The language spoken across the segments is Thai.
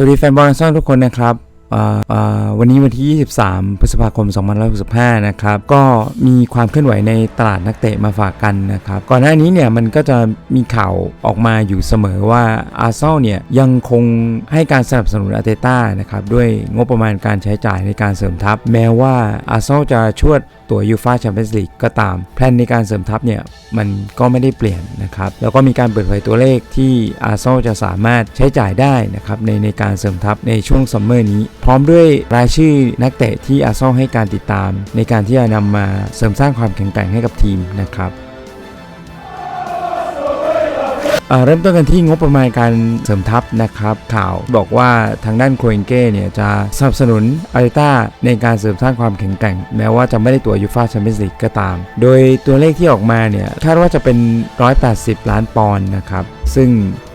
สวัสดีแฟนบอลอาเซนอลทุกคนนะครับอ่าอ่าวันนี้วันที่ 23 พฤษภาคม 2565 นะครับ ก็มีความเคลื่อนไหวในตลาดนักเตะมาฝากกันนะครับ ก่อนหน้านี้เนี่ยมันก็จะมีข่าวออกมาอยู่เสมอว่าอาร์เซนอลเนี่ยยังคงให้การสนับสนุนอาร์เตต้านะครับ ด้วยงบประมาณการใช้จ่ายในการเสริมทัพ แม้ว่าอาร์เซนอลจะชวด ตัวยูฟาแชมเปี้ยนส์ลีกก็ตามแพลนในการเสริมทัพเนี่ย มันก็ไม่ได้เปลี่ยนนะครับ แล้วก็มีการเปิดเผยตัวเลขที่อาร์เซนอลจะสามารถใช้จ่ายได้นะครับในในการเสริมทัพในช่วงซัมเมอร์นี้ พร้อมด้วยรายชื่อนักเตะที่อาร์เซนอลให้การติดตาม ในการที่จะนำมาเสริมสร้างความแข็งแกร่งให้กับทีมนะครับ เริ่มต้นกันที่งบประมาณการเสริมทัพนะครับ ข่าวบอกว่าทางด้านโคเอนเก้เนี่ยจะสนับสนุนอาริต้าในการเสริมสร้างความแข็งแกร่ง แม้ว่าจะไม่ได้ตัวยูฟาแชมเปี้ยนส์ลีกก็ตาม โดยตัวเลขที่ออกมาเนี่ยคาดว่าจะเป็น 180 ล้านปอนด์นะครับ ซึ่ง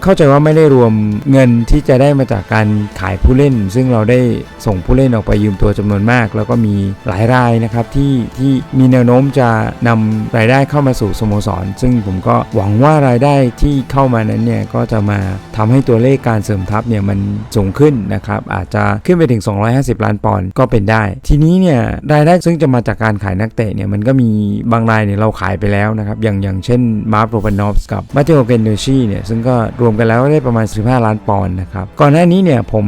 เข้าใจว่าไม่ได้รวมเงินที่จะได้มาจากการขายผู้เล่น ซึ่งเราได้ส่งผู้เล่นออกไปยืมตัวจำนวนมาก แล้วก็มีหลายรายนะครับที่ที่มีแนวโน้มจะนำรายได้เข้ามาสู่สโมสร ซึ่งผมก็หวังว่ารายได้ที่เข้ามานั้นเนี่ยก็จะมาทำให้ตัวเลขการเสริมทัพเนี่ยมันสูงขึ้นนะครับอาจจะขึ้นไปถึง 250 ล้านปอนด์ก็เป็นได้ ทีนี้เนี่ยรายได้ซึ่งจะมาจากการขายนักเตะเนี่ยมันก็มีบางรายเนี่ยเราขายไปแล้วนะครับอย่างอย่างเช่นมาร์โรปานอฟส์กับมาเตโอเกนเนชีเนี่ยซึ่งก็รวมกันแล้วได้ประมาณ 15 ล้านปอนด์นะครับ ก่อนหน้านี้เนี่ยผม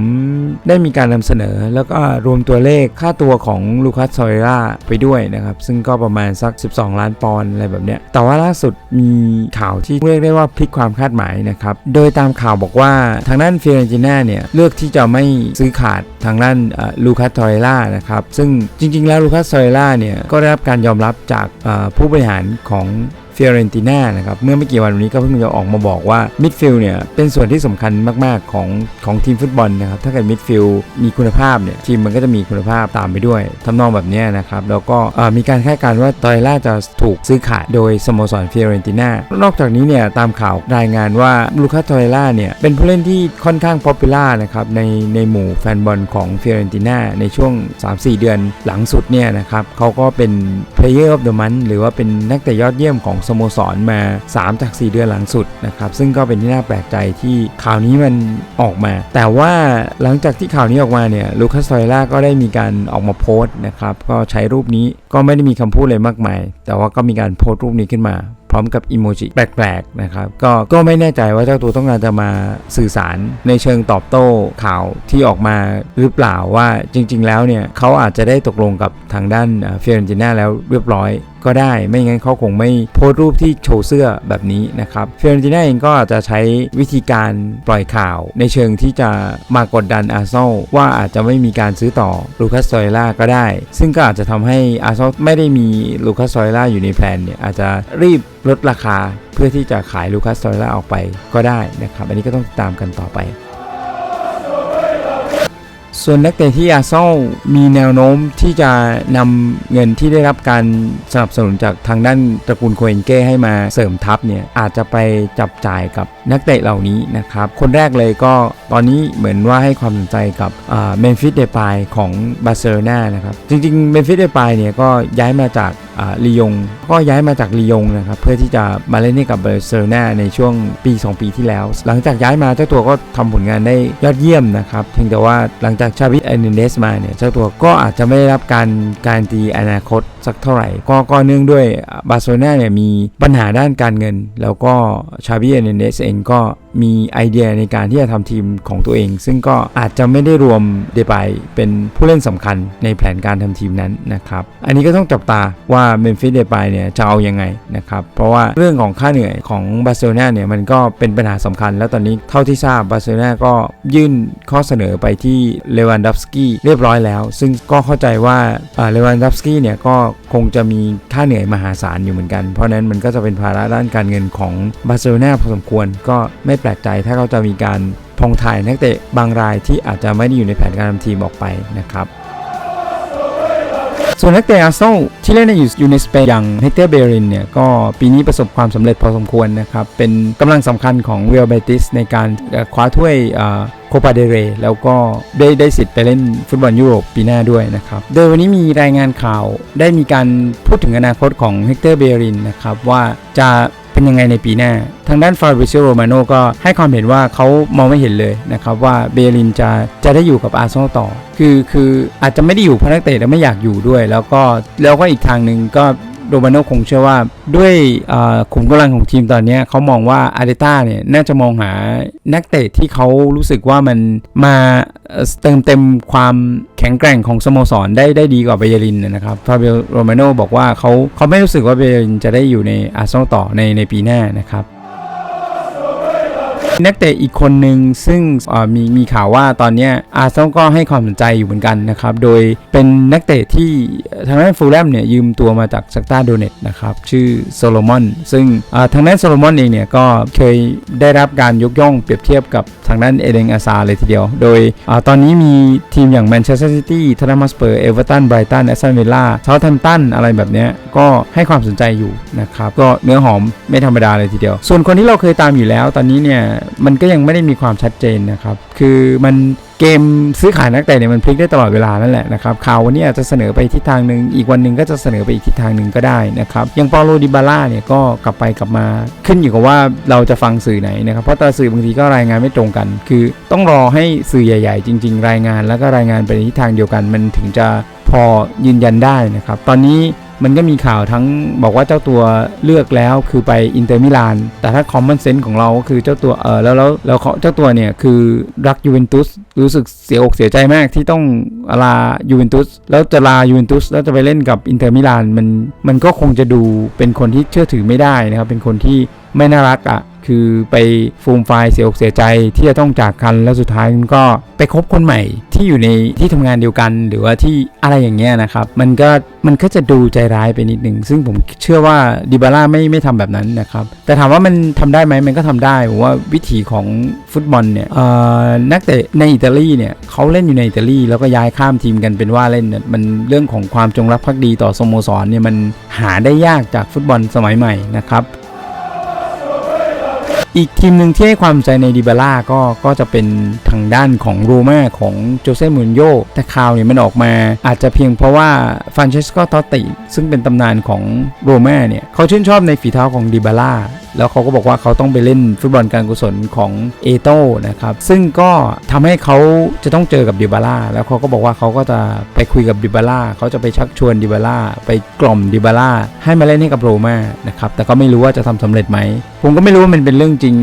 ได้มีการนำเสนอ แล้วก็รวมตัวเลขค่าตัวของลูคัสซอยราไปด้วยนะครับ ซึ่งก็ประมาณสัก 12 ล้านปอนด์อะไรแบบเนี้ย แต่ว่าล่าสุดมีข่าวที่เรียกได้ว่าพลิกความคาดหมายนะครับ โดยตามข่าวบอกว่าทางด้านฟิเรนติน่าเนี่ยเลือกที่จะไม่ซื้อขาดทางด้านลูคัสซอยรานะครับ ซึ่งจริงๆ แล้วลูคัสซอยราเนี่ยก็ได้รับการยอมรับจากผู้บริหารของ เฟรนติน่านะครับเมื่อไม่กี่วันนี้ก็เพิ่งจะออกมาบอกว่ามิดฟิลเนี่ยเป็นส่วนที่สำคัญมากๆของของทีมฟุตบอลนะครับถ้าเกิดมิดฟิลมีคุณภาพเนี่ยทีมมันก็จะมีคุณภาพตามไปด้วยทำนองแบบนี้นะครับแล้วก็มีการคาดการณ์ว่าตอยล่าจะถูกซื้อขายโดยสโมสรเฟรนติน่านอกจากนี้เนี่ยตามข่าวรายงานว่าลูคัสตอยล่าเนี่ยเป็นผู้เล่นที่ค่อนข้างป๊อปปูล่านะครับในในหมู่แฟนบอลของเฟรนติน่าในช่วง 3-4 เดือนหลังสุดเนี่ยนะครับเขาก็เป็น Player of the Month หรือว่าเป็นนักเตะยอดเยี่ยมของสโมสรมา 3 จาก 4 เดือนหลังสุดนะครับซึ่งก็เป็นที่น่าแปลกใจที่ข่าวนี้มันออกมา แต่ว่าหลังจากที่ข่าวนี้ออกมาเนี่ยลูคัสซอยล่าก็ได้มีการออกมาโพสต์นะครับก็ใช้รูปนี้ก็ไม่ได้มีคำพูดอะไรมากมาย แต่ว่าก็มีการโพสต์รูปนี้ขึ้นมาพร้อมกับอิโมจิแปลกๆนะครับก็ก็ไม่แน่ใจว่าเจ้าตัวต้องการจะมาสื่อสารในเชิงตอบโต้ข่าวที่ออกมาหรือเปล่าว่าจริง ๆ แล้วเนี่ยเขาอาจจะได้ตกลงกับทางด้านเฟียร์จิน่าแล้วเรียบร้อย ก็ได้ ไม่งั้นเขาคงไม่โพสต์รูปที่โชว์เสื้อแบบนี้นะครับเฟร์จิน่าเองก็จะใช้วิธีการปล่อยข่าว ในเชิงที่จะมากดดันอาร์เซนอลว่าอาจจะไม่มีการซื้อต่อลูคัสซอยล่าก็ได้ ซึ่งก็อาจจะทำให้อาร์เซนอลไม่ได้มีลูคัสซอยล่าอยู่ในแผนเนี่ยอาจจะรีบลดราคาเพื่อที่จะขายลูคัสซอยล่าออกไปก็ได้นะครับ อันนี้ก็ต้องตามกันต่อไป ส่วนนักเตะที่อาร์เซนอลมีแนวโน้มที่จะนำเงินที่ได้รับการสนับสนุนจากทางด้านตระกูลโคเอนเก้ให้มาเสริมทัพเนี่ยอาจจะไปจับจ่ายกับนักเตะเหล่านี้นะครับคนแรกเลยก็ตอนนี้เหมือนว่าให้ความสนใจกับเมนฟิสเดปายของบาร์เซโลนานะครับจริงๆเมนฟิสเดปายเนี่ยก็ย้ายมาจาก ลียง ก็ย้ายมาจากลียงนะครับเพื่อที่จะมาเล่นให้กับบาร์เซโลนาในช่วงปี 2 ปีที่แล้ว หลังจากย้ายมาเจ้าตัวก็ทำผลงานได้ยอดเยี่ยมนะครับเพียงแต่ว่าหลังจากชาวิเอเนเดสมาเนี่ยเจ้าตัวก็อาจจะไม่ได้รับการการตีอนาคตสักเท่าไหร่ ก็ก็เนื่องด้วยบาร์เซโลนาเนี่ยมีปัญหาด้านการเงิน แล้วก็ชาวิเอเนเดสเองก็มีไอเดียในการที่จะทำทีมของตัวเอง ซึ่งก็อาจจะไม่ได้รวมเดบายเป็นผู้เล่นสำคัญในแผนการทำทีมนั้นนะครับอันนี้ก็ต้องจับตาว่าเมนฟิสเดบายเนี่ยจะเอาอยังไงนะครับ เพราะว่าเรื่องของค่าเหนื่อยของบาร์เซโลนาเนี่ยมันก็เป็นปัญหาสำคัญ แล้วตอนนี้เท่าที่ทราบบาร์เซโลนาก็ยื่นข้อเสนอไปที่เลวันดัฟสกี้เรียบร้อยแล้ว ซึ่งก็เข้าใจว่าเลวันดัฟสกี้เนี่ยก็คงจะมีค่าเหนื่อยมหาศาลอยู่เหมือนกัน เพราะนั้นมันก็จะเป็นภาระด้านการเงินของบาร์เซโลนาพอสมควรก็ไม่แปลกใจถ้าเขาจะมีการพองถ่ายนักเตะบางรายที่อาจจะไม่ได้อยู่ในแผนการทำทีมออกไปนะครับ ส่วนนักเตะอาร์เซนอลที่เล่นในอยู่ในสเปนอย่างเฮเตอร์เบรินเนี่ยก็ปีนี้ประสบความสำเร็จพอสมควรนะครับ เป็นกำลังสำคัญของเรียลเบติสในการคว้าถ้วยโคปาเดเร แล้วก็ได้ได้สิทธิ์ไปเล่นฟุตบอลยุโรปปีหน้าด้วยนะครับ โดยวันนี้มีรายงานข่าวได้มีการพูดถึงอนาคตของเฮกเตอร์เบรินนะครับว่าจะ เป็นยังไงในปีหน้า ทางด้านฟาบริเซโรมาโนก็ให้ความเห็นว่าเขามองไม่เห็นเลยนะครับว่าเบลินจะจะได้อยู่กับอาร์เซนอลต่อ คือคืออาจจะไม่ได้อยู่เพราะนักเตะแล้วไม่อยากอยู่ด้วย แล้วก็แล้วก็อีกทางหนึ่งก็ โดมาโนคงเชื่อว่าด้วยขุมกำลังของทีมตอนนี้เขามองว่าอาร์เตต้าเนี่ยน่าจะมองหานักเตะที่เขารู้สึกว่ามันมาเติมเต็มความแข็งแกร่งของสโมสรได้ได้ดีกว่าเบเยรินนะครับฟาเบลโรมาโนบอกว่าเขาเขาไม่รู้สึกว่าเบเยรินจะได้อยู่ในอาร์เซนอลต่อในในปีหน้านะครับ นักเตะอีกคนหนึ่งซึ่งมีมีข่าวว่าตอนนี้อาร์เซนอลก็ให้ความสนใจอยู่เหมือนกันนะครับ โดยเป็นนักเตะที่ทางด้านฟูลแลมเนี่ยยืมตัวมาจากซักตาโดเนตนะครับชื่อโซโลมอนซึ่งทางด้านโซโลมอนเองเนี่ยก็เคยได้รับการยกย่องเปรียบเทียบกับทางด้านเอเดงอาซาเลยทีเดียว โดยอตอนนี้มีทีมอย่างแมนเชสเตอร์ซิตี้ท t น n ม o สเปอร์เอเวอร์ตันไบรตันแอสตันวิลล่าเซาท์แฮมป์ตันอะไรแบบนี้ก็ให้ความสนใจอยู่นะครับ ก็เนื้อหอมไม่ธรรมดาเลยทีเดียว ส่วนคนที่เราเคยตามอยู่แล้ว ตอนนี้เนี่ยมันก็ยังไม่ได้มีความชัดเจนนะครับ คือมันเกมซื้อขายนักเตะเนี่ยมันพลิกได้ตลอดเวลานั่นแหละนะครับข่าววันนี้อาจจะเสนอไปทิศทางหนึ่งอีกวันหนึ่งก็จะเสนอไปอีกทิศทางหนึ่งก็ได้นะครับอย่างปาโลดิบาร่าเนี่ยก็กลับไปกลับมาขึ้นอยู่กับว่าเราจะฟังสื่อไหนนะครับเพราะแต่สื่อบางทีก็รายงานไม่ตรงกัน คือต้องรอให้สื่อใหญ่ ๆ จริง ๆ รายงานแล้วก็รายงานไปในทิศทางเดียวกัน มันถึงจะพอยืนยันได้นะครับตอนนี้ มันก็มีข่าวทั้งบอกว่าเจ้าตัวเลือกแล้วคือไปอินเตอร์มิลาน แต่ถ้าคอมมอนเซนส์ของเราก็คือเจ้าตัวเออแล้วแล้วแล้วเขาเจ้าตัวเนี่ยคือรักยูเวนตุสรู้สึกเสียอกเสียใจมากที่ต้องลายูเวนตุสแล้วจะลายูเวนตุสแล้วจะไปเล่นกับอินเตอร์มิลานมันมันก็คงจะดูเป็นคนที่เชื่อถือไม่ได้นะครับ เป็นคนที่ไม่น่ารักอะ่ะ คือไปฟูมไฟล์เสียอกเสียใจที่จะต้องจากกันแล้วสุดท้ายมันก็ไปคบคนใหม่ที่อยู่ในที่ทำงานเดียวกัน หรือว่าที่อะไรอย่างเงี้ยนะครับมันก็มันก็จะดูใจร้ายไปนิดหนึ่งซึ่งผมเชื่อว่าดิบาร่าไม่ไม่ทำแบบนั้นนะครับแต่ถามว่ามันทำได้ไหมมันก็ทำได้ผมว่าวิถีของฟุตบอลเนี่ยเอ่อนักเตะในอิตาลีเนี่ยเขาเล่นอยู่ในอิตาลีแล้วก็ย้ายข้ามทีมกันเป็นว่าเล่นเนี่ยมันเรื่องของความจงรักภักดีต่อสโมสรเนี่ยมันหาได้ยากจากฟุตบอลสมัยใหม่นะครับ อีกทีมหนึ่งที่ให้ความใจในดิบาร่าก็ก็จะเป็นทางด้านของโรม่าของโจเซ่มูนโยแต่ข่าวเนี่ยมันออกมา อาจจะเพียงเพราะว่าฟรานเชสโกตอตติซึ่งเป็นตำนานของโรม่าเนี่ยเขาชื่นชอบในฝีเท้าของดิบาร่า แล้วเขาก็บอกว่าเขาต้องไปเล่นฟุตบอลการกุศลของเอโต้นะครับซึ่งก็ทำให้เขาจะต้องเจอกับดิบาร่าแล้วเขาก็บอกว่าเขาก็จะไปคุยกับดิบาร่าเขาจะไปชักชวนดิบาร่าไปกล่อมดิบาร่าให้มาเล่นให้กับโรม่านะครับแต่ก็ไม่รู้ว่าจะทำสำเร็จไหมผมก็ไม่รู้ว่ามันเป็นเรื่องจริง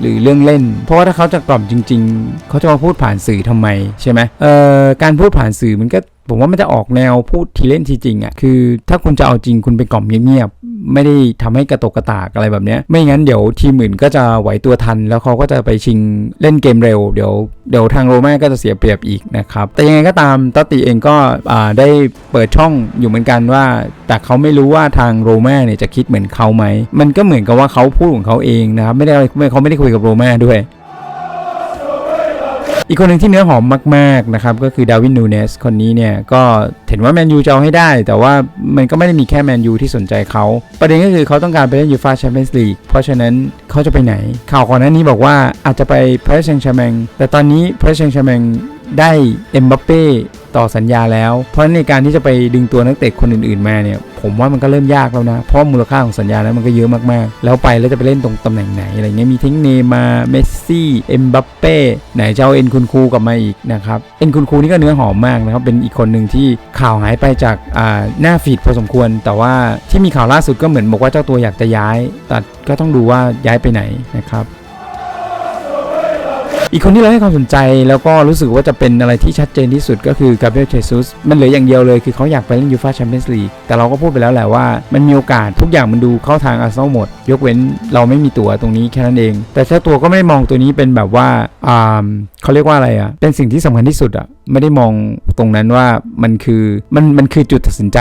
หรือเรื่องเล่น เพราะว่าถ้าเขาจะกล่อมจริง ๆ เขาจะมาพูดผ่านสื่อทำไมใช่ไหมเอ่อการพูดผ่านสื่อมันก็ผมว่ามันจะออกแนวพูดทีเล่นทีจริงอะ่ะคือถ้าคุณจะเอาจริงคุณไปกล่อมเงียบ ไม่ได้ทำให้กระตกกระตากอะไรแบบเนี้ยไม่งั้นเดี๋ยวทีมอื่นก็จะไหวตัวทัน แล้วเขาก็จะไปชิงเล่นเกมเร็วเดี๋ยวเดี๋ยวทางโรม่าก็จะเสียเปรียบอีกนะครับ แต่ยังไงก็ตามตติเองก็ได้เปิดช่องอยู่เหมือนกันว่า แต่เขาไม่รู้ว่าทางโรม่าเนี่ยจะคิดเหมือนเขาไหมมันก็เหมือนกับว่าเขาพูดของเขาเองนะครับไม่ได้ไม่เขาไม่ได้คุยกับโรม่าด้วย อีกคนหนึ่งที่เนื้อหอมมากๆนะครับก็คือดาวินนูเนสคนนี้เนี่ยก็เห็นว่าแมนยูจะเอาให้ได้ แต่ว่ามันก็ไม่ได้มีแค่แมนยูที่สนใจเขา ประเด็นก็คือเขาต้องการไปเล่นยูฟาแชมเปี้ยนส์ลีกเพราะฉะนั้นเขาจะไปไหน ข่าวก่อนหน้านี้บอกว่าอาจจะไปพรสเซงชร์แมงแต่ตอนนี้พรสเซงชร์แมง ได้เอ็มบัปเป้ต่อสัญญาแล้ว เพราะฉะนั้นในการที่จะไปดึงตัวนักเตะคนอื่นๆมาเนี่ย ผมว่ามันก็เริ่มยากแล้วนะ เพราะมูลค่าของสัญญาแล้วมันก็เยอะมากๆ แล้วไปแล้วจะไปเล่นตรงตำแหน่งไหนอะไรเงี้ยมีทิ้งเนมาเมสซี่เอ็มบัปเป้ไหนจะเอาเอ็นคุณคูกลับมาอีกนะครับเอ็นคุณคูนี่ก็เนื้อหอมมากนะครับเป็นอีกคนหนึ่งที่ข่าวหายไปจากอ่าหน้าฟีดพอสมควร แต่ว่าที่มีข่าวล่าสุดก็เหมือนบอกว่าเจ้าตัวอยากจะย้ายแต่ก็ต้องดูว่าย้ายไปไหนนะครับ อีกคนที่เราให้ความสนใจแล้วก็รู้สึกว่าจะเป็นอะไรที่ชัดเจนที่สุดก็คือกาเบรียลเจซุสมันเหลืออย่างเดียวเลยคือเขาอยากไปเล่นยูฟาแชมเปี้ยนส์ลีกแต่เราก็พูดไปแล้วแหละว่ามันมีโอกาสทุกอย่างมันดูเข้าทางอาร์เซนอลหมด ยกเว้นเราไม่มีตั๋วตรงนี้แค่นั้นเอง แต่เจ้าตัวก็ไม่ได้มองตัวนี้เป็นแบบว่าอ่าเขาเรียกว่าอะไรอะเป็นสิ่งที่สำคัญที่สุดอะไม่ได้มองตรงนั้นว่ามันคือมันมันคือจุดตัดสินใจ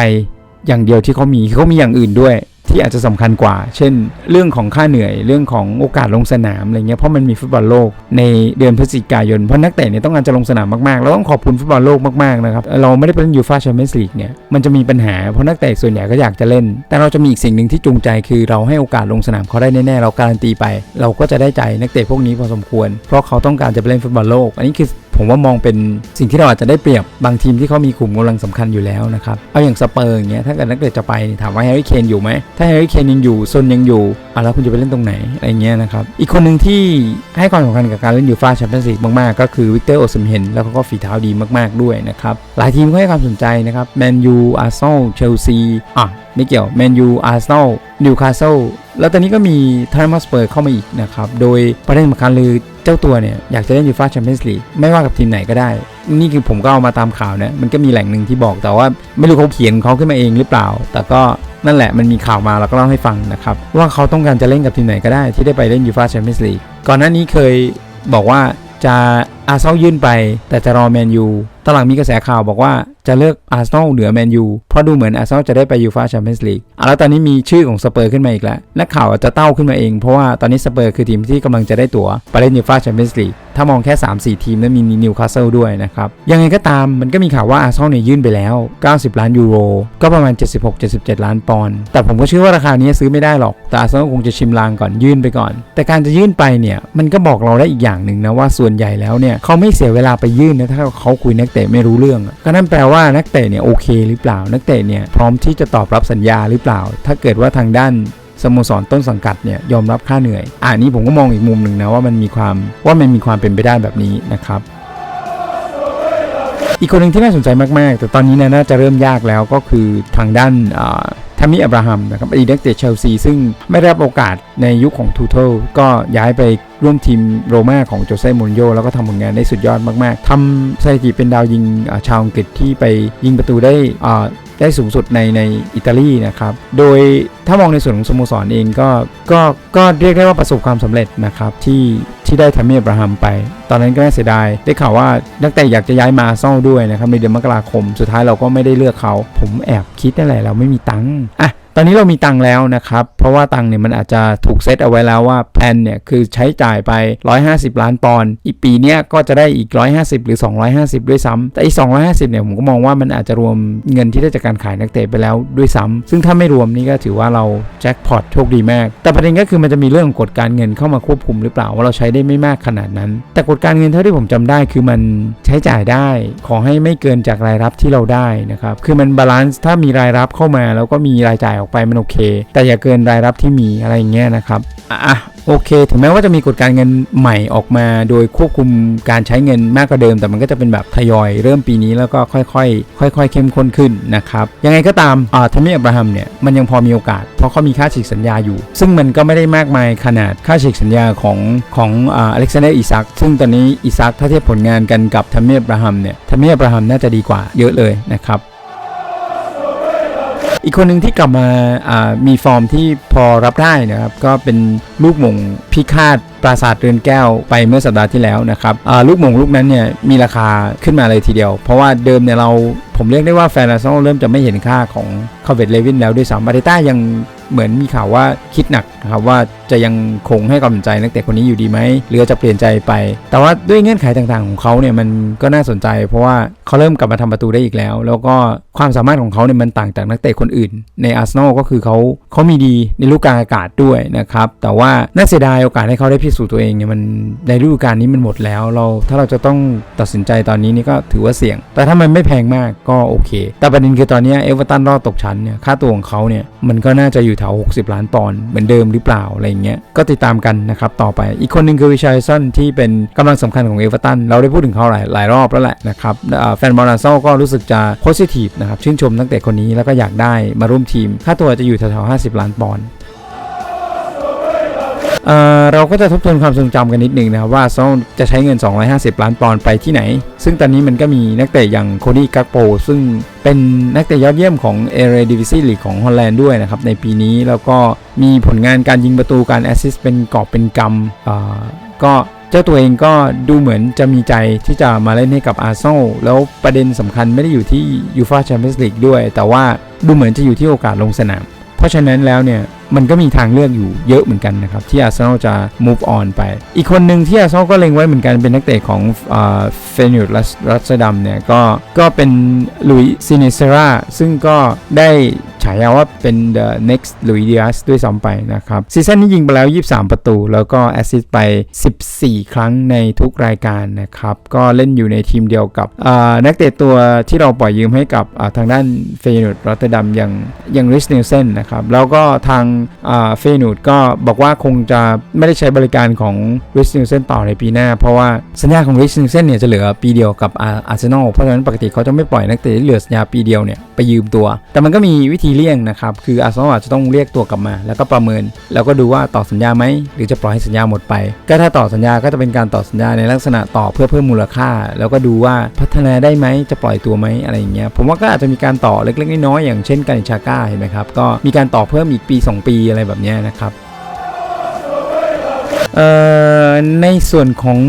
อย่างเดียวที่เขามีเขามีอย่างอื่นด้วย ที่อาจจะสำคัญกว่า เช่น เรื่องของค่าเหนื่อยเรื่องของโอกาสลงสนามอะไรเงี้ยเพราะมันมีฟุตบอลโลกในเดือนพฤศจิกายนเพราะนักเตะเนี่ยต้องการจะลงสนามมากๆแล้วต้องขอบคุณฟุตบอลโลกมากๆนะครับเราไม่ได้ไปเล่นยูฟาแชมเปี้ยนส์ลีกเนี่ยมันจะมีปัญหาเพราะนักเตะส่วนใหญ่ก็อยากจะเล่น แต่เราจะมีอีกสิ่งหนึ่งที่จูงใจคือเราให้โอกาสลงสนามเขาได้แน่ๆเราการันตีไป เราก็จะได้ใจนักเตะพวกนี้พอสมควร เพราะเขาต้องการจะไปเล่นฟุตบอลโลก อันนี้คือผมว่ามองเป็นสิ่งที่เราอาจจะได้เปรียบบางทีมที่เขามีกลุ่มกำลังสำคัญอยู่แล้วนะครับเอาอย่างสเปอร์อย่างเงี้ยถ้าเกิดนักเตะจะไปถามว่าแฮร์รี่เคนอยู่ไหมถ้าแฮร์รี่เคนยังอยู่ซนยังอยู่อะแล้วคุณจะไปเล่นตรงไหนอะไรเงี้ยนะครับอีกคนหนึ่งที่ให้ความสำคัญกับการเล่นยูฟ่าแชมเปี้ยนส์ลีกมากๆ ก็คือวิกเตอร์โอซิมเฮนแล้วเขาก็ฝีเท้าดีมากๆด้วยนะครับหลายทีมก็ให้ความสนใจนะครับแมนยูอาร์เซนอลเชลซีอะไม่เกี่ยวแมนยูอาร์เซนอลนิวคาสเซิลแล้วตอนนี้ก็มีทาร์มัสเปอร์เข้ามาอีกนะครับ โดยประเด็นสำคัญคือเจ้าตัวเนี่ย อยากจะเล่นยูฟ่าแชมเปี้ยนส์ลีกไม่ว่ากับทีมไหนก็ได้ นี่คือผมก็เอามาตามข่าวนะ มันก็มีแหล่งหนึ่งที่บอกแต่ว่าไม่รู้เขาเขียนเขาขึ้นมาเองหรือเปล่า แต่ก็ นั่นแหละมันมีข่าวมาเราก็เล่าให้ฟังนะครับ ว่าเขาต้องการจะเล่นกับทีมไหนก็ได้ที่ได้ไปเล่นยูฟาแชมเปี้ยนส์ลีกก่อนหน้านี้เคยบอกว่าจะ อาร์เซนอลยื่นไป แต่จะรอแมนยูตอนหลังมีกระแสข่าวบอกว่าจะเลือกอาร์เซนอลเหนือแมนยูเพราะดูเหมือนอาร์เซนอลจะได้ไปยูฟ่าแชมเปี้ยนส์ลีกอะแล้วตอนนี้มีชื่อของสเปอร์ขึ้นมาอีกแล้วและข่าวจะเต้าขึ้นมาเอง เพราะว่าตอนนี้สเปอร์คือทีมที่กำลังจะได้ตั๋วไปเล่นยูฟ่าแชมเปี้ยนส์ลีกถ้ามองแค่ 3-4 ทีมแล้วมีนิวคาสเซิลด้วยนะครับ ยังไงก็ตามมันก็มีข่าวว่าอาร์เซนอลเนี่ยยื่นไปแล้ว 90 ล้านยูโร ก็ประมาณ 76-77 ล้านปอนด์แต่ผมก็เชื่อว่าราคานี้ซื้อไม่ได้หรอก แต่อาร์เซนอลคงจะชิมลางก่อนยื่นไปก่อน แต่การจะยื่นไปเนี่ยมันก็บอกเราได้อีกอย่างหนึ่งนะว่าส่วนใหญ่แล้วเนี่ยเขาไม่เสียเวลาไปยื่นนะถ้าเขาคุยนักเตะไม่รู้เรื่อง ก็นั่นแปลว่านักเตะเนี่ยโอเคหรือเปล่า นักเตะเนี่ยพร้อมที่จะตอบรับสัญญาหรือเปล่า ถ้าเกิดว่าทางด้านสโมสรต้นสังกัดเนี่ยยอมรับค่าเหนื่อย อ่านี้ผมก็มองอีกมุมหนึ่งนะว่ามันมีความว่ามันมีความเป็นไปได้แบบนี้นะครับอีกคนหนึ่งที่น่าสนใจมากๆ แต่ตอนนี้นี่ยน่าจะเริ่มยากแล้วก็คือทางด้านทามิอับราฮัมนะครับอดีตนักเตะเชลซีซึ่งไม่ได้รับโอกาสในยุคของทูเทลก็ย้ายไป ร่วมทีมโรม่าของโจเซ่มูรินโญ่แล้วก็ทำผลงานได้สุดยอดมาก ๆทำสถิติเป็นดาวยิงชาวอังกฤษที่ไปยิงประตูได้ได้สูงสุดในในอิตาลีนะครับ โดยถ้ามองในส่วนของสโมสรเองก็ก็ก็เรียกได้ว่าประสบความสำเร็จนะครับที่ที่ได้ทามิอับราฮัมไป ตอนนั้นก็น่าเสียดาย ได้ข่าวว่านักเตะอยากจะย้ายมาอาร์เซ่าด้วยนะครับในเดือนมกราคม สุดท้ายเราก็ไม่ได้เลือกเขา ผมแอบคิดนั่นแหละเราไม่มีตังค์อะ ตอนนี้เรามีตังค์แล้วนะครับ เพราะว่าตังค์เนี่ยมันอาจจะถูกเซตเอาไว้แล้วว่าแพนเนี่ยคือใช้จ่ายไป 150 ล้านปอนด์อีกปีเนี้ยก็จะได้อีก 150 หรือ 250 ด้วยซ้ำแต่อีก 250 เนี่ยผมก็มองว่ามันอาจจะรวมเงินที่ได้จากการขายนักเตะไปแล้วด้วยซ้ำซึ่งถ้าไม่รวมนี่ก็ถือว่าเราแจ็คพอตโชคดีมาก แต่ประเด็นก็คือมันจะมีเรื่องของกฎการเงินเข้ามาควบคุมหรือเปล่าว่าเราใช้ได้ไม่มากขนาดนั้น แต่กฎการเงินเท่าที่ผมจำได้คือมันใช้จ่ายได้ ขอให้ไม่เกินจากรายรับที่เราได้นะครับคือมันบาลานซ์ถ้ามีรายรับเข้ามาแล้วก็มีรายจ่ายออกไปมันโอเค แต่อย่าเกินรายรับที่มีอะไรอย่างเงี้ยนะครับอะโอเค ถึงแม้ว่าจะมีกฎการเงินใหม่ออกมา โดยควบคุมการใช้เงินมากกว่าเดิม แต่มันก็จะเป็นแบบทยอยเริ่มปีนี้แล้วก็ค่อยๆ ค่อย ๆ เข้มข้นขึ้นนะครับ ยังไงก็ตามอ่าทามิอับราฮัมเนี่ยมันยังพอมีโอกาส เพราะเขามีค่าฉีกสัญญาอยู่ ซึ่งมันก็ไม่ได้มากมายขนาดค่าฉีกสัญญาของของอ่าอเล็กซานเดอร์อิซักซึ่งตอนนี้อิซักถ้าเทียบผลงานกันกับทามิอับราฮัมเนี่ยทามิอับราฮัมน่าจะดีกว่าเยอะเลยนะครับ อีกคนหนึ่งที่กลับมาามีฟอร์มที่พอรับได้นะครับ ก็เป็นลูกหม่งพิฆาตปราสาทเรือนแก้วไปเมื่อสัปดาห์ที่แล้วนะครับลูกหม่งลูกนั้นเนี่ยมีราคาขึ้นมาเลยทีเดียว เพราะว่าเดิมเนี่ยเรา ผมเรียกได้ว่าแฟนอาร์เซนอลเริ่มจะไม่เห็นค่าของคาเวตเลวินแล้วด้วยซ้ำอาร์เตต้ายังเหมือนมีข่าวว่าคิดหนักนะครับว่าจะยังคงให้ความสนใจนักเตะคนนี้อยู่ดีไหมหรือจะเปลี่ยนใจไป แต่ว่าด้วยเงื่อนไขต่างๆของเขาเนี่ยมันก็น่าสนใจ เพราะว่าเขาเริ่มกลับมาทำประตูได้อีกแล้ว แล้วก็ความสามารถของเขาเนี่ยมันต่างจากนักเตะคนอื่น ในอาร์เซนอลก็คือเขาเขามีดีในลูกกลางอากาศด้วยนะครับแต่ว่าน่าเสียดายโอกาสให้เขาได้พิสูจน์ตัวเองเนี่ยมันในฤดูกาลนี้มันหมดแล้ว เราถ้าเราจะต้องตัดสินใจตอนนี้นี่ก็ถือว่าเสี่ยง แต่ถ้ามันไม่แพงมากก็โอเค แต่ประเด็นคือตอนนี้เอเวอร์ตันรอดตกชั้นเนี่ยค่าตัวของเขาเนี่ยมันก็น่าจะอยู่แถว 60 ล้านปอนด์เหมือนเดิมหรือเปล่าอะไรเงี้ยก็ติดตามกันนะครับต่อไปอีกคนหนึ่งคือวิชัยซันที่เป็นกำลังสำคัญของเอเวอร์ตันเราได้พูดถึงเขาหลายหลายรอบแล้วแหละนะครับแฟนบอลอาร์เซนอลก็รู้สึกจะโพสิทีฟนะครับชื่นชมตั้งแต่คนนี้แล้วก็อยากได้มาร่วมทีม ค่าตัวจะอยู่แถวๆ50 ล้านปอนด์ เเราก็จะทบทวนความทรงจำกันนิดหนึ่งนะครับว่าซองจะใช้เงิน 250 ล้านปอนด์ไปที่ไหน ซึ่งตอนนี้มันก็มีนักเตะอย่างโคดี้กักโปซึ่งเป็นนักเตะยอดเยี่ยมของเอเรดิวิซีลีกของฮอลแลนด์ด้วยนะครับในปีนี้แล้วก็มีผลงานการยิงประตูการแอสซิสต์เป็นกอบเป็นกำก็เจ้าตัวเองก็ดูเหมือนจะมีใจที่จะมาเล่นให้กับอาร์เซนอลแล้วประเด็นสำคัญไม่ได้อยู่ที่ยูฟาแชมเปี้ยนส์ลีกด้วย แต่ว่าดูเหมือนจะอยู่ที่โอกาสลงสนาม เพราะฉะนั้นแล้วเนี่ย มันก็มีทางเลือกอยู่เยอะเหมือนกันนะครับ ที่อาร์เซนอลจะ move on ไป อีกคนหนึ่งที่อาร์เซนอลก็เล็งไว้เหมือนกันเป็นนักเตะของเฟนิวรัสดัมเนี่ยก็ก็เป็นลุยซินเนเซราซึ่งก็ได้ ฉายาว่าเป็น the next Luis Diaz ด้วยซ้ำไปนะครับซีซั่นนี้ยิงไปแล้ว 23 ประตู แล้วก็แอสซิสต์ไป 14 ครั้งในทุกรายการนะครับ ก็เล่นอยู่ในทีมเดียวกับนักเตะตัวที่เราปล่อยยืมให้กับทางด้านเฟยนูดรอตเตอร์ดัมอย่างอย่างริสเนลเซนนะครับ แล้วก็ทางเฟยนูดก็บอกว่าคงจะไม่ได้ใช้บริการของริสเนลเซนต่อในปีหน้า เพราะว่าสัญญาของริสเนลเซนเนี่ยจะเหลือปีเดียวกับอาร์เซนอลเพราะฉะนั้นปกติเขาจะไม่ปล่อยนักเตะที่เหลือสัญญาปีเดียวเนี่ยไปยืมตัว แต่มันก็มีวิธีเลี่ยงนะครับ คืออาร์เซนอลอาจจะต้องเรียกตัวกลับมา แล้วก็ประเมิน แล้วก็ดูว่าต่อสัญญาไหม หรือจะปล่อยให้สัญญาหมดไป ก็ถ้าต่อสัญญาก็จะเป็นการต่อสัญญาในลักษณะต่อเพื่อเพิ่มมูลค่า แล้วก็ดูว่าพัฒนาได้ไหมจะปล่อยตัวไหมอะไรอย่างเงี้ยผมว่าก็อาจจะมีการต่อเล็กๆน้อยๆอย่างเช่นการิชาก้าเห็นไหมครับก็มีการต่อเพิ่มอีกปี 2 ปีอะไรแบบเนี้ยนะครับ ในส่วนของ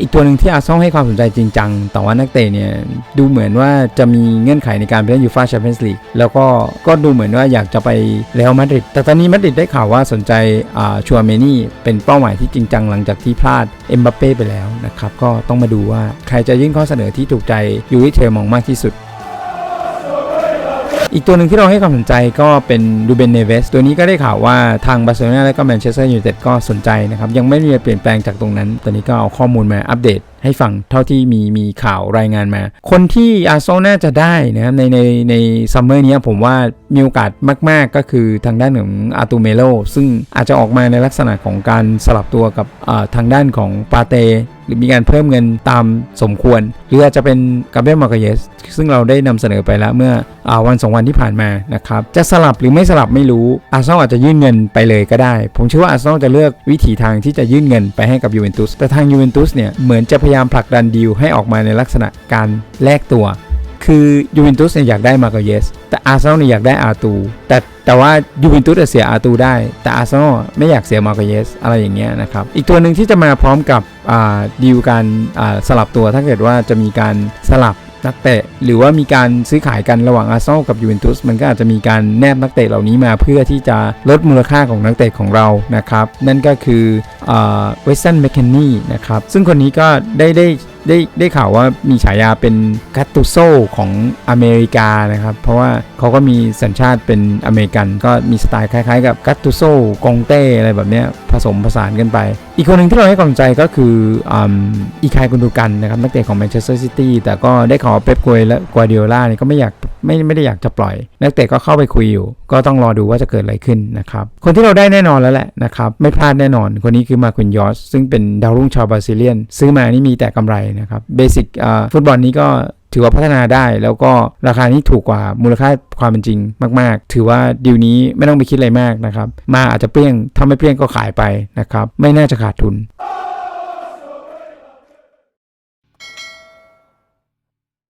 อีกตัวหนึ่งที่อาร์เซนอลให้ความสนใจจริงจัง แต่ว่านักเตะเนี่ย ดูเหมือนว่าจะมีเงื่อนไขในการไปเล่นยูฟ่าแชมเปี้ยนส์ลีกแล้วก็ก็ดูเหมือนว่าอยากจะไปเรอัลมาดริดแต่ตอนนี้มาดริดได้ข่าวว่าสนใจชัวเมนี่เป็นเป้าหมายที่จริงจังหลังจากที่พลาดเอ็มบัปเป้ไปแล้วนะครับก็ต้องมาดูว่าใครจะยื่นข้อเสนอที่ถูกใจยูริเทลมองมากที่สุด อีกตัวหนึ่งที่เราให้ความสนใจก็เป็นดูเบนเนเวสตัวนี้ก็ได้ข่าวว่าทางบาร์เซโลนาและก็แมนเชสเตอร์ยูไนเต็ดก็สนใจนะครับ ยังไม่มีอะไรเปลี่ยนแปลงจากตรงนั้น ตอนนี้ก็เอาข้อมูลมาอัปเดต ให้ฟังเท่าที่มีมีข่าวรายงานมา คนที่อาร์เซนอลน่าจะได้นะครับในในในซัมเมอร์นี้ผมว่ามีโอกาสมาก ๆ ก็คือทางด้านของอาตูเมโลซึ่งอาจจะออกมาในลักษณะของการสลับตัวกับทางด้านของปาเตหรือมีการเพิ่มเงินตามสมควร หรืออาจจะเป็นกาเบรียลมาร์กเยสซึ่งเราได้นำเสนอไปแล้วเมื่ออวันสองวันที่ผ่านมานะครับ จะสลับหรือไม่สลับไม่รู้อาร์เซนอลอาจจะยื่นเงินไปเลยก็ได้ ผมเชื่อว่าอาร์เซนอลจะเลือกวิถีทางที่จะยื่นเงินไปให้กับยูเวนตุสแต่ทางยูเวนตุสเนี่ยเหมือนจะพยายามผลักดันดีลให้ออกมาในลักษณะการแลกตัว คือยูเวนตุสเนี่ยอยากได้มาเกเยส แต่อาร์เซนอลเนี่ยอยากได้อาร์ตู แต่แต่ว่ายูเวนตุสเสียอาร์ตูได้ แต่อาร์เซนอลไม่อยากเสียมาร์กเยสอะไรอย่างเงี้ยนะครับ อีกตัวหนึ่งที่จะมาพร้อมกับดีลการสลับตัวถ้าเกิดว่าจะมีการสลับ นักเตะ หรือว่ามีการซื้อขายกันระหว่างอาร์เซนอลกับยูเวนตุสมันก็อาจจะมีการแนบนักเตะเหล่านี้มาเพื่อที่จะลดมูลค่าของนักเตะของเรานะครับ นั่นก็คือเวสตันแมคเคนนี่นะครับ ซึ่งคนนี้ก็ได้ได้ ได้ได้ข่าวว่ามีฉายาเป็นกัตตุโซของอเมริกานะครับ เพราะว่าเขาก็มีสัญชาติเป็นอเมริกัน ก็มีสไตล์คล้ายๆ กับกัตตุโซกองเต้อะไรแบบเนี้ยผสมผสานกันไป อีกคนหนึ่งที่เราให้ความใจก็คืออีคายกุนดูกันนะครับนักเตะของแมนเชสเตอร์ซิตี้แต่ก็ได้ข่าวเป๊ปกวยและกัวเดียล่าเนี่ยก็ไม่อยาก ไม่ไม่ได้อยากจะปล่อย นักเตะก็เข้าไปคุยอยู่ ก็ต้องรอดูว่าจะเกิดอะไรขึ้นนะครับคนที่เราได้แน่นอนแล้วแหละนะครับไม่พลาดแน่นอน คนนี้คือมาคุนยอสซึ่งเป็นดาวรุ่งชาวบราซิเลียน ซื้อมานี่มีแต่กำไรนะครับเบสิกฟุตบอลนี้ก็ถือว่าพัฒนาได้แล้วก็ราคานี้ถูกกว่ามูลค่าความเป็นจริงมาก ๆ ถือว่าดีลนี้ไม่ต้องไปคิดอะไรมากนะครับ มาอาจจะเปรี้ยงถ้าไม่เปรี้ยงก็ขายไปนะครับ ไม่น่าจะขาดทุน